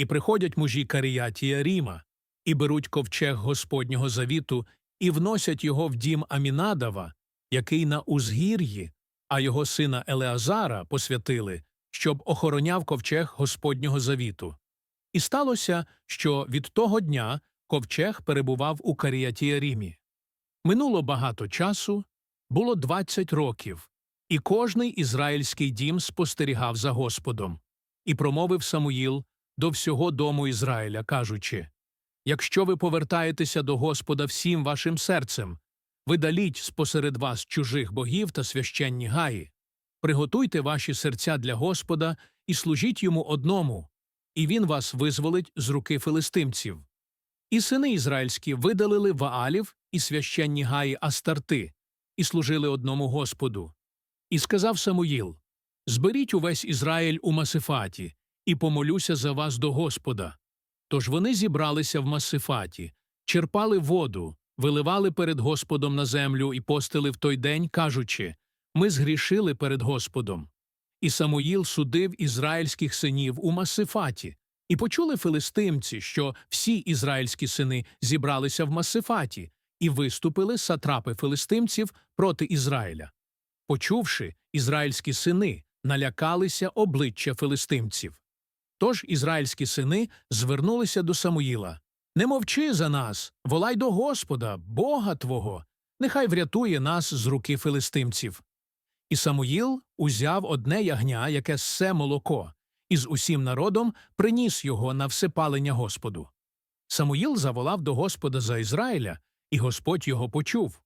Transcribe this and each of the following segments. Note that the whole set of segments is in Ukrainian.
І приходять мужі Каріатія Ріма, і беруть ковчег Господнього завіту, і вносять його в дім Амінадава, який на узгір'ї, а його сина Елеазара посвятили, щоб охороняв ковчег Господнього завіту. І сталося, що від того дня ковчег перебував у Каріатіарімі. Минуло багато часу, було двадцять років, і кожний ізраїльський дім спостерігав за Господом. І промовив Самуїл до всього дому Ізраїля, кажучи Якщо ви повертаєтеся до Господа всім вашим серцем, видаліть спосеред вас чужих богів та священні гаї, приготуйте ваші серця для Господа і служіть йому одному, і він вас визволить з руки филистимців. І сини ізраїльські видалили Ваалів і священні гаї Астарти, і служили одному Господу. І сказав Самуїл Зберіть увесь Ізраїль у Масифаті, і помолюся за вас до Господа. Тож вони зібралися в Масифаті, черпали воду, виливали перед Господом на землю і постили в той день, кажучи Ми згрішили перед Господом. І Самуїл судив ізраїльських синів у Масифаті. І почули филистимці, що всі ізраїльські сини зібралися в Масифаті, і виступили сатрапи филистимців проти Ізраїля. Почувши, ізраїльські сини налякалися обличчя филистимців. Тож ізраїльські сини звернулися до Самуїла Не мовчи за нас, волай до Господа, Бога Твого, нехай врятує нас з руки филистимців. І Самуїл узяв одне ягня, яке ссе молоко, і з усім народом приніс його на всепалення Господу. Самуїл заволав до Господа за Ізраїля, і Господь його почув.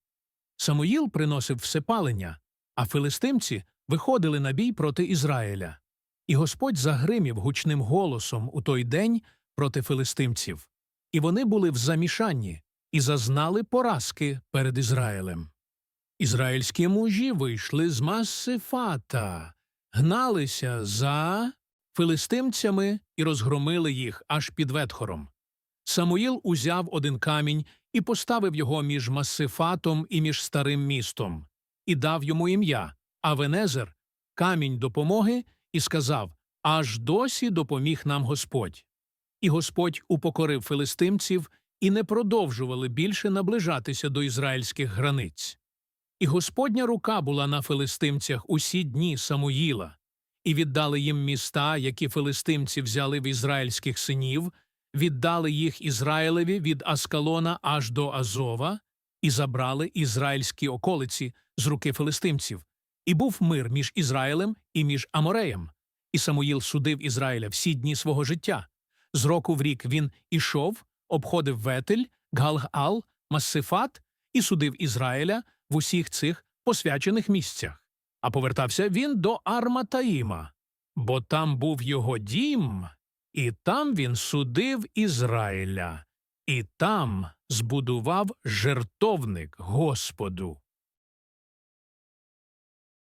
Самуїл приносив всепалення, а филистимці виходили на бій проти Ізраїля. І Господь загримів гучним голосом у той день проти филистимців, і вони були в замішанні і зазнали поразки перед Ізраїлем. Ізраїльські мужі вийшли з Массифата, гналися за филистимцями і розгромили їх аж під Ветхором. Самуїл узяв один камінь і поставив його між Массифатом і між старим містом, і дав йому ім'я Авенезер, камінь допомоги, і сказав Аж досі допоміг нам Господь. І Господь упокорив филистимців і не продовжували більше наближатися до ізраїльських границь. І Господня рука була на филистимцях усі дні Самуїла, і віддали їм міста, які филистимці взяли в ізраїльських синів, віддали їх Ізраїлеві від Аскалона аж до Азова, і забрали ізраїльські околиці з руки филистимців. І був мир між Ізраїлем і між Амореєм. І Самуїл судив Ізраїля всі дні свого життя. З року в рік він ішов, обходив Ветель, Галгал, Массифат і судив Ізраїля в усіх цих посвячених місцях. А повертався він до Арматаїма, бо там був його дім, і там він судив Ізраїля, і там збудував жертовник Господу.